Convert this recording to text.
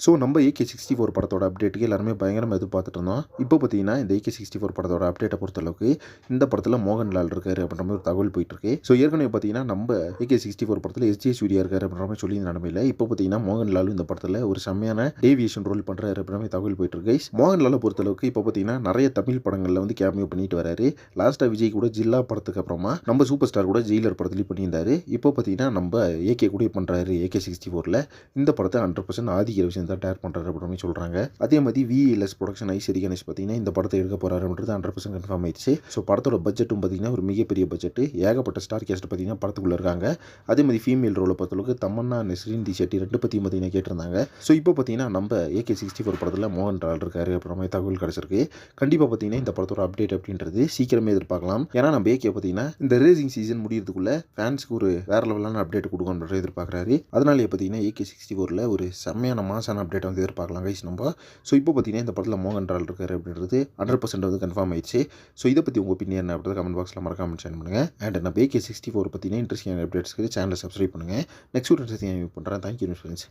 So நம்ம AK sixty four படத்தோட அப்டேட்டுக்கு எல்லாருமே பயங்கரமாக எதிர்பார்த்துட்டு இருந்தோம் இப்போ பார்த்தீங்கன்னா இந்த ஏகே சிக்ஸ்டி ஃபோர் படத்தோட அப்டேட்டை பொறுத்தளவுக்கு இந்த படத்தில் மோகன்லால் இருக்காரு அப்படின்ற மாதிரி ஒரு தகவல் போயிட்டு இருக்கு ஸோ ஏற்கனவே பார்த்தீங்கன்னா நம்ம ஏகே சிக்ஸ்டி ஃபோர் படத்தில் எஸ்ஜே சூர்யா இருக்காரு அப்படின்ற மாதிரி சொல்லி நிலமையில இப்போ பார்த்தீங்கன்னா மோகன்லாலும் இந்த படத்தில் ஒரு செம்மையான டேவியேஷன் ரோல் பண்ணுறாரு அப்படின்ற மாதிரி தகவல் போயிட்டு இருக்கு மோகன்லாலை பொறுத்தளவுக்கு இப்போ பார்த்தீங்கன்னா நிறைய தமிழ் படங்களில் வந்து கேமியோ பண்ணிட்டு வராரு. லாஸ்ட்டாக விஜய் கூட ஜில்லா படத்துக்கு அப்புறமா நம்ம சூப்பர் ஸ்டார் கூட ஜெயிலர் படத்துலேயும் பண்ணியிருந்தாரு. இப்போ பார்த்தீங்கன்னா நம்ம ஏகே கூட பண்ணுறாரு ஏகே சிக்ஸ்டி ஃபோரில் இந்த படத்தை ஹண்ட்ரட் பர்சன்ட் ஆதிக்கிற விஷயம் தான் டேர் பண்ணுறாரு அப்படின்னு சொல்கிறாங்க அதே மாதிரி விஎல்எஸ் ப்ரொடக்ஷன் ஐஸ்வரி கணேஷ் பார்த்தீங்கன்னா இந்த படத்தை எடுக்க போகிறாரு அப்படின்றது ஹண்ட்ரட் பர்சன்ட் கன்ஃபார்ம் ஆயிடுச்சு. ஸோ படத்தோட பட்ஜெட்டும் பார்த்தீங்கன்னா ஒரு மிகப்பெரிய பட்ஜெட் ஏகப்பட்ட ஸ்டார் கேஸ்ட் பார்த்தீங்கன்னா படத்துக்குள்ளே இருக்காங்க. அதே மாதிரி ஃபீமேல் ரோலை பொறுத்தளவுக்கு தமன்னா நெஸ்ரின் டி ஷெட்டி ரெண்டு பற்றியும் பார்த்தீங்கன்னா கேட்டிருந்தாங்க. ஸோ இப்போ பார்த்தீங்கன்னா நம்ம ஏகே சிக்ஸ்டி ஃபோர் படத்தில் மோகன் ரால் இருக்காரு அப்புறம் மாதிரி தகவல் கிடச்சிருக்கு. கண்டிப்பாக பார்த்தீங்கன்னா இந்த படத்தோட அப்டேட் அப்படின்றது சீக்கிரமே எதிர்பார்க்கலாம். ஏன்னா நம்ம ஏகே பார்த்தீங்கன்னா இந்த ரேசிங் சீசன் முடியறதுக்குள்ள ஃபேன்ஸ்க்கு ஒரு வேற லெவலான அப்டேட் கொடுக்கணுன்ற எதிர்பார்க்குறாரு. அதனாலே பார்த்தீங்கன்னா ஏகே சிக்ஸ்டி ஃபோரில் ஒரு செம்மையான மாசான அப்டேட் வந்து எதிர்பார்க்கலாம் கைஸ் நம்ம. ஸோ இப்போ பார்த்தீங்கன்னா இந்த படத்தில் மோகன் ரால் இருக்கார் அப்படின்றது ஹண்ட்ரட் பர்சன்ட் வந்து கன்ஃபார்ம் ஆயிடுச்சு. ஸோ இதை பற்றி உங்கள் ஒப்பீனியன் அப்படின்றத கமெண்ட் பாக்ஸில் மறக்காம மென்ஷன் பண்ணுங்கள் அண்ட் நம்ம ஏகே சிக்ஸ்டி ஃபோர் பார்த்தீங்கன்னா இன்ட்ரெஸ்டிங் அப்டேட்ஸ்க்கு சேனலை சப்ஸ்கிரைப் பண்ணுங்கள் நெக்ஸ்ட் ஒரு பண்ணுறேன் தேங்க்யூ ஃப்ரெண்ட்ஸ்